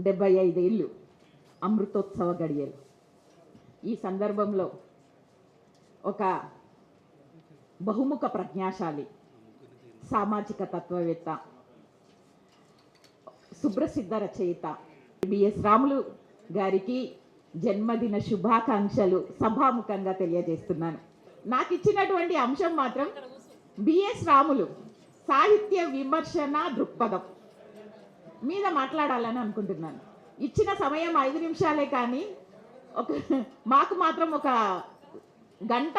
డెబ్బై ఐదేళ్ళు అమృతోత్సవ గడియలు. ఈ సందర్భంలో ఒక బహుముఖ ప్రజ్ఞాశాలి సామాజిక తత్వవేత్త సుప్రసిద్ధ రచయిత బిఎస్ రాములు గారికి జన్మదిన శుభాకాంక్షలు సభాముఖంగా తెలియజేస్తున్నాను. నాకు ఇచ్చినటువంటి అంశం మాత్రం బిఎస్ రాములు సాహిత్య విమర్శన దృక్పథం. మీద మాట్లాడాలని అనుకుంటున్నాను. ఇచ్చిన సమయం ఐదు నిమిషాలే కానీ ఒక మాకు మాత్రం ఒక గంట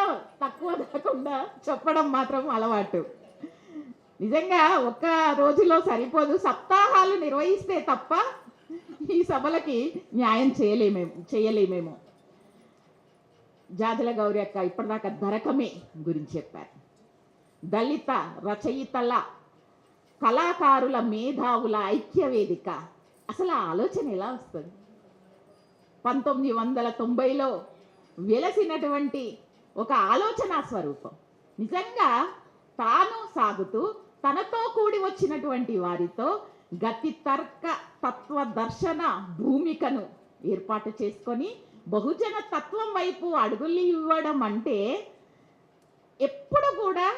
తక్కువ కాకుండా చెప్పడం మాత్రం అలవాటు. నిజంగా ఒక్క రోజులో సరిపోదు. సప్తాహాలు నిర్వహిస్తే తప్ప ఈ సభలకి న్యాయం చేయలేమేమో చేయలేమేమో. జాజల గౌరి అక్క ఇప్పటిదాకా ధరకమే గురించి చెప్పారు. దళిత రచయితల కళాకారుల మేధావుల ఐక్య వేదిక అసలు ఆ ఆలోచన ఎలా వస్తుంది? పంతొమ్మిది వందల తొంభైలో వెలసినటువంటి ఒక ఆలోచన స్వరూపం. నిజంగా తాను సాగుతూ తనతో కూడి వచ్చినటువంటి వారితో గతి తర్క తత్వ దర్శన భూమికను ఏర్పాటు చేసుకొని బహుజన తత్వం వైపు అడుగులు ఇవ్వడం అంటే ఎప్పుడు కూడా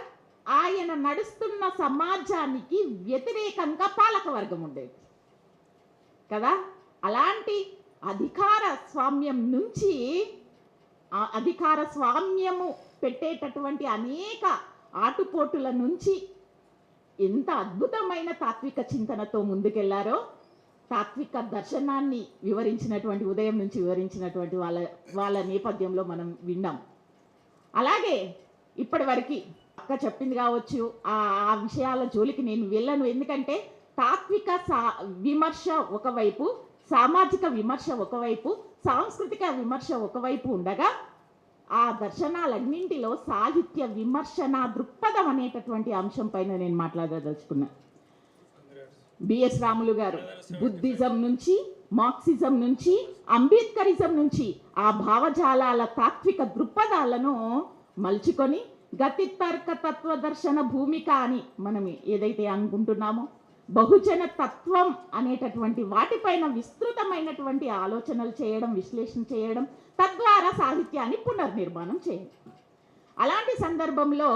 ఆయన నడుస్తున్న సమాజానికి వ్యతిరేకంగా పాలక వర్గం ఉండేది. కదా? అలాంటి అధికార స్వామ్యం నుంచి అధికార స్వామ్యము పెట్టేటటువంటి అనేక ఆటుపోటుల నుంచి ఎంత అద్భుతమైన తాత్విక చింతనతో ముందుకెళ్ళారో తాత్విక దర్శనాన్ని వివరించినటువంటి ఉదయం నుంచి వివరించినటువంటి వాళ్ళ వాళ్ళ నేపథ్యంలో మనం విన్నాం. అలాగే ఇప్పటి వరకు అక్క చెప్పింది కావచ్చు ఆ ఆ విషయాల జోలికి నేను వెళ్ళను. ఎందుకంటే తాత్విక సా విమర్శ ఒకవైపు సామాజిక విమర్శ ఒకవైపు సాంస్కృతిక విమర్శ ఒకవైపు ఉండగా ఆ దర్శనాలన్నింటిలో సాహిత్య విమర్శన దృక్పథం అనేటటువంటి అంశం పైన నేను మాట్లాడదలుచుకున్నా. బిఎస్ రాములు గారు బుద్ధిజం నుంచి మార్క్సిజం నుంచి అంబేద్కరిజం నుంచి ఆ భావజాలాల తాత్విక దృక్పథాలను మలుచుకొని గతి తర్క తత్వ దర్శన భూమిక అని మనం ఏదైతే అనుకుంటున్నామో బహుజన తత్వం అనేటటువంటి వాటిపైన విస్తృతమైనటువంటి ఆలోచనలు చేయడం విశ్లేషణ చేయడం తద్వారా సాహిత్యాన్ని పునర్నిర్మాణం చేయడం. అలాంటి సందర్భంలో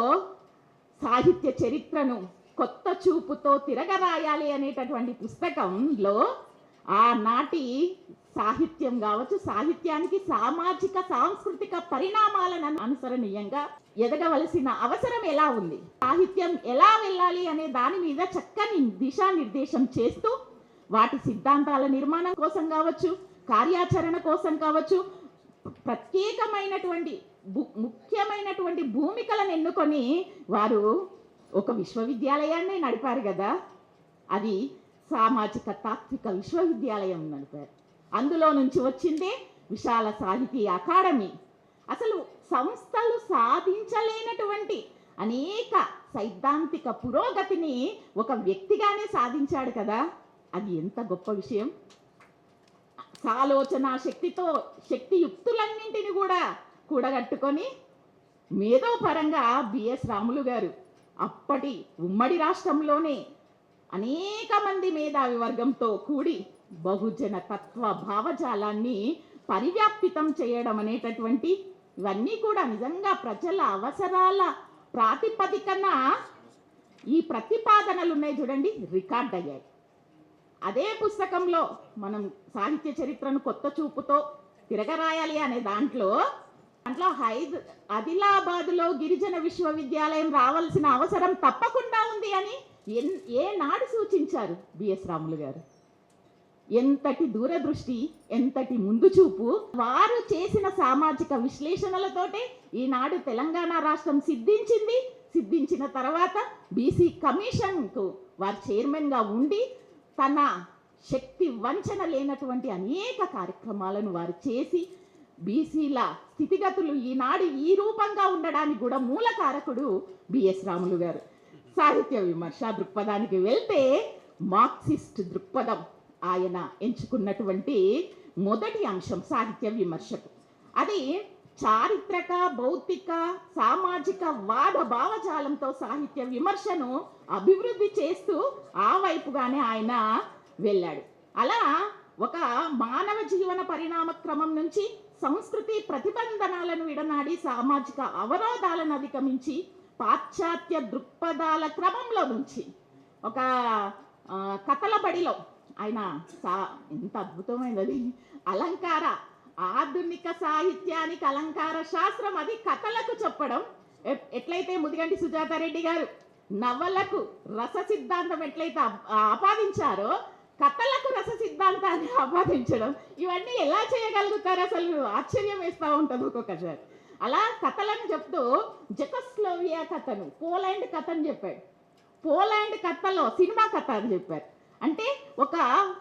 సాహిత్య చరిత్రను కొత్త చూపుతో తిరగరాయాలి అనేటటువంటి పుస్తకంలో ఆనాటి సాహిత్యం కావచ్చు సాహిత్యానికి సామాజిక సాంస్కృతిక పరిణామాలను అనుసరణీయంగా ఎదగవలసిన అవసరం ఎలా ఉంది? సాహిత్యం ఎలా వెళ్ళాలి అనే దాని మీద చక్కని దిశానిర్దేశం చేస్తూ వాటి సిద్ధాంతాల నిర్మాణం కోసం కావచ్చు కార్యాచరణ కోసం కావచ్చు ప్రత్యేకమైనటువంటి ముఖ్యమైనటువంటి భూమికలను ఎన్నుకొని వారు ఒక విశ్వవిద్యాలయాన్ని నడిపారు కదా. అది సామాజిక తాత్విక విశ్వవిద్యాలయం నడిపారు అందులో నుంచి వచ్చిందే విశాల సాహితీ అకాడమీ. అసలు సంస్థలు సాధించలేనటువంటి అనేక సైద్ధాంతిక పురోగతిని ఒక వ్యక్తిగానే సాధించాడు కదా. అది ఎంత గొప్ప విషయం. సాలోచన శక్తితో శక్తియుక్తులన్నింటిని కూడా కూడగట్టుకొని మేధోపరంగా బిఎస్ రాములు గారు అప్పటి ఉమ్మడి రాష్ట్రంలోనే అనేక మంది మేధావి వర్గంతో కూడి బహుజన తత్వ భావజాలాన్ని పరివ్యాప్తితం చేయడం అనేటటువంటి ఇవన్నీ కూడా నిజంగా ప్రజల అవసరాల ప్రాతిపదికన ఈ ప్రతిపాదనలు ఉన్నాయి చూడండి రికార్డ్ అయ్యాయి. అదే పుస్తకంలో మనం సాహిత్య చరిత్రను కొత్త చూపుతో తిరగరాయాలి అనే దాంట్లో దాంట్లో హైద్ ఆదిలాబాద్లో గిరిజన విశ్వవిద్యాలయం రావాల్సిన అవసరం తప్పకుండా ఉంది అని ఎన్ ఏనాడు సూచించారు బిఎస్ రాములు గారు? ఎంతటి దూరదృష్టి ఎంతటి ముందు చూపు వారు చేసిన సామాజిక విశ్లేషణలతోటే ఈనాడు తెలంగాణ రాష్ట్రం సిద్ధించింది. సిద్ధించిన తర్వాత బీసీ కమిషన్కు వారు చైర్మన్గా ఉండి తన శక్తి వంచన లేనటువంటి అనేక కార్యక్రమాలను వారు చేసి బీసీల స్థితిగతులు ఈనాడు ఈ రూపంగా ఉండడానికి కూడా మూల కారకుడు బిఎస్ రాములు గారు. సాహిత్య విమర్శ దృక్పథానికి వెళ్తే మార్క్సిస్ట్ దృక్పథం ఆయన ఎంచుకున్నటువంటి మొదటి అంశం సాహిత్య విమర్శకు. అది చారిత్రక భౌతిక సామాజిక వాద భావజాలంతో సాహిత్య విమర్శను అభివృద్ధి చేస్తూ ఆ వైపుగానే ఆయన వెళ్ళాడు. అలా ఒక మానవ జీవన పరిణామ క్రమం నుంచి సంస్కృతి ప్రతిబంధనాలను విడనాడి సామాజిక అవరోధాలను అధిగమించి పాశ్చాత్య దృక్పథాల క్రమంలో నుంచి ఒక కథల బడిలో ఆయన సా ఎంత అద్భుతమైనది. అలంకార ఆధునిక సాహిత్యానికి అలంకార శాస్త్రం అది కథలకు చెప్పడం. ఎట్లయితే ముదిగంటి సుజాతారెడ్డి గారు నవలకు రస సిద్ధాంతం ఎట్లయితే ఆపాదించారో కథలకు రస సిద్ధాంతాన్ని ఆపాదించడం. ఇవన్నీ ఎలా చేయగలుగుతారు? అసలు ఆశ్చర్యం వేస్తూ ఉంటుంది ఒక్కొక్కసారి. అలా కథలను చెప్తూ జకస్లోవియా కథను పోలాండ్ కథను చెప్పాడు. పోలాండ్ కథలో సినిమా కథ అని చెప్పారు. అంటే ఒక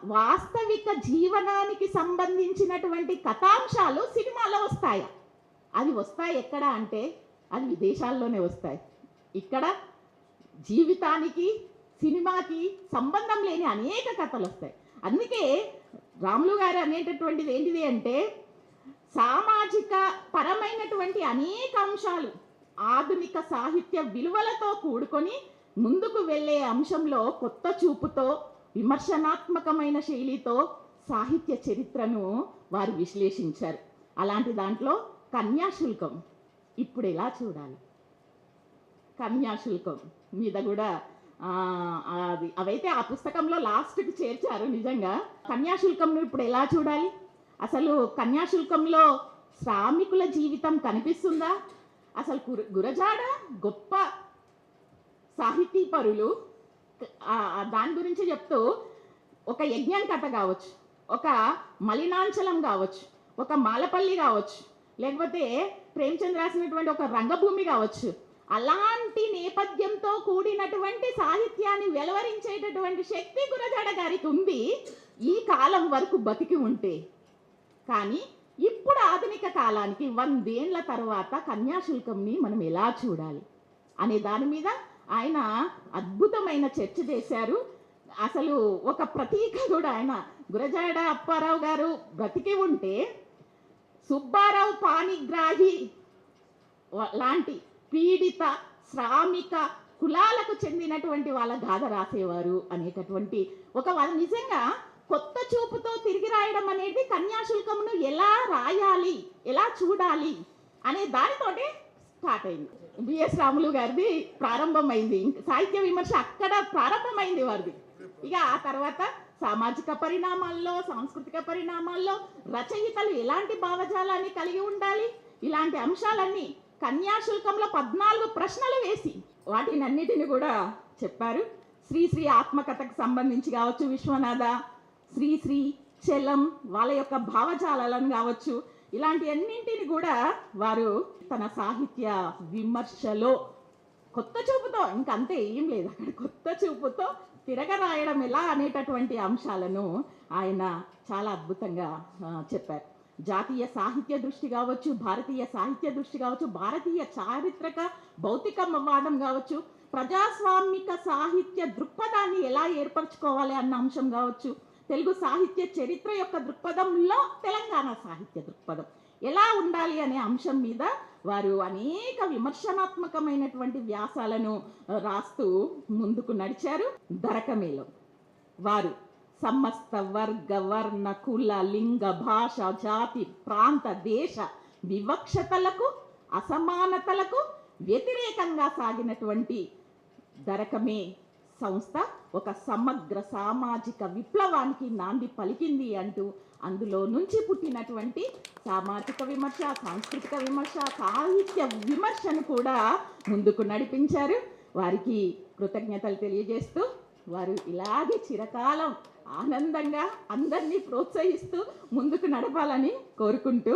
వాస్తవిక జీవనానికి సంబంధించినటువంటి కథాంశాలు సినిమాలో వస్తాయా? అది వస్తాయి ఎక్కడ అంటే అది విదేశాల్లోనే వస్తాయి. ఇక్కడ జీవితానికి సినిమాకి సంబంధం లేని అనేక కథలు వస్తాయి. అందుకే రాములు గారు అనేటటువంటిది ఏంటిది అంటే సామాజిక పరమైనటువంటి అనేక అంశాలు ఆధునిక సాహిత్య విలువలతో కూడుకొని ముందుకు వెళ్ళే అంశంలో కొత్త చూపుతో విమర్శనాత్మకమైన శైలితో సాహిత్య చరిత్రను వారు విశ్లేషించారు. అలాంటి దాంట్లో కన్యాశుల్కం ఇప్పుడు ఎలా చూడాలి? కన్యాశుల్కం మీద కూడా అది అవైతే ఆ పుస్తకంలో లాస్ట్కి చేర్చారు నిజంగా. కన్యాశుల్కంను ఇప్పుడు ఎలా చూడాలి? అసలు కన్యాశుల్కంలో శ్రామికుల జీవితం కనిపిస్తుందా? అసలు గుర- గురజాడ గొప్ప సాహితీపరులు పరులు. దాని గురించి చెప్తూ ఒక యజ్ఞం కథ కావచ్చు ఒక మలినాంచలం కావచ్చు ఒక మాలపల్లి కావచ్చు లేకపోతే ప్రేమచంద్ రాసినటువంటి ఒక రంగభూమి కావచ్చు. అలాంటి నేపథ్యంతో కూడినటువంటి సాహిత్యాన్ని వెలువరించేటటువంటి శక్తి గురజాడ గారికి ఉంది ఈ కాలం వరకు బతికి ఉంటే. కానీ ఇప్పుడు ఆధునిక కాలానికి వందేళ్ళ తర్వాత కన్యాశుల్కంని మనం ఎలా చూడాలి? అనే దాని మీద ఆయన అద్భుతమైన చర్చ చేశారు. అసలు ఒక ప్రతీక కూడా ఆయన. గురజాడ అప్పారావు గారు బ్రతికి ఉంటే సుబ్బారావు పాణిగ్రాహి లాంటి పీడిత శ్రామిక కులాలకు చెందినటువంటి వాళ్ళ గాథ రాసేవారు అనేటటువంటి ఒక వాళ్ళు నిజంగా కొత్త చూపుతో తిరిగి రాయడం అనేది కన్యాశుల్కమును ఎలా రాయాలి ఎలా చూడాలి అనే దానితోటే స్టార్ట్ అయింది. బిఎస్ రాములు గారిది ప్రారంభమైంది. సాహిత్య విమర్శ అక్కడ ప్రారంభమైంది వారిది. ఇక ఆ తర్వాత సామాజిక పరిణామాల్లో సాంస్కృతిక పరిణామాల్లో రచయితలు ఎలాంటి భావజాలాన్ని కలిగి ఉండాలి? ఇలాంటి అంశాలన్నీ కన్యాశుల్కంలో పద్నాలుగు ప్రశ్నలు వేసి వాటినన్నిటిని కూడా చెప్పారు. శ్రీ శ్రీ ఆత్మకథకు సంబంధించి కావచ్చు విశ్వనాథ శ్రీ శ్రీ చలం వాళ్ళ యొక్క భావజాలాలను కావచ్చు. ఇలాంటి అన్నింటిని కూడా వారు తన సాహిత్య విమర్శలో కొత్త చూపుతో ఇంకంతే ఏం లేదు. అక్కడ కొత్త చూపుతో తిరగరాయడం ఎలా అనేటటువంటి అంశాలను ఆయన చాలా అద్భుతంగా చెప్పారు. జాతీయ సాహిత్య దృష్టి కావచ్చు భారతీయ సాహిత్య దృష్టి కావచ్చు భారతీయ చారిత్రక భౌతికవాదం కావచ్చు ప్రజాస్వామిక సాహిత్య దృక్పథాన్ని ఎలా ఏర్పరచుకోవాలి అన్న అంశం కావచ్చు తెలుగు సాహిత్య చరిత్ర యొక్క దృక్పథంలో తెలంగాణ సాహిత్య దృక్పథం. ఎలా ఉండాలి అనే అంశం మీద వారు అనేక విమర్శనాత్మకమైనటువంటి వ్యాసాలను రాస్తూ ముందుకు నడిచారు. దరకమేలో వారు సమస్త వర్గ వర్ణ కుల లింగ భాష జాతి ప్రాంత దేశ వివక్షతలకు అసమానతలకు వ్యతిరేకంగా సాగినటువంటి దరకమే సంస్థ ఒక సమగ్ర సామాజిక విప్లవానికి నాంది పలికింది అంటూ అందులో నుంచి పుట్టినటువంటి సామాజిక విమర్శ సాంస్కృతిక విమర్శ సాహిత్య విమర్శను కూడా ముందుకు నడిపించారు. వారికి కృతజ్ఞతలు తెలియజేస్తూ వారు ఇలాగే చిరకాలం ఆనందంగా అందరినీ ప్రోత్సహిస్తూ ముందుకు నడపాలని కోరుకుంటూ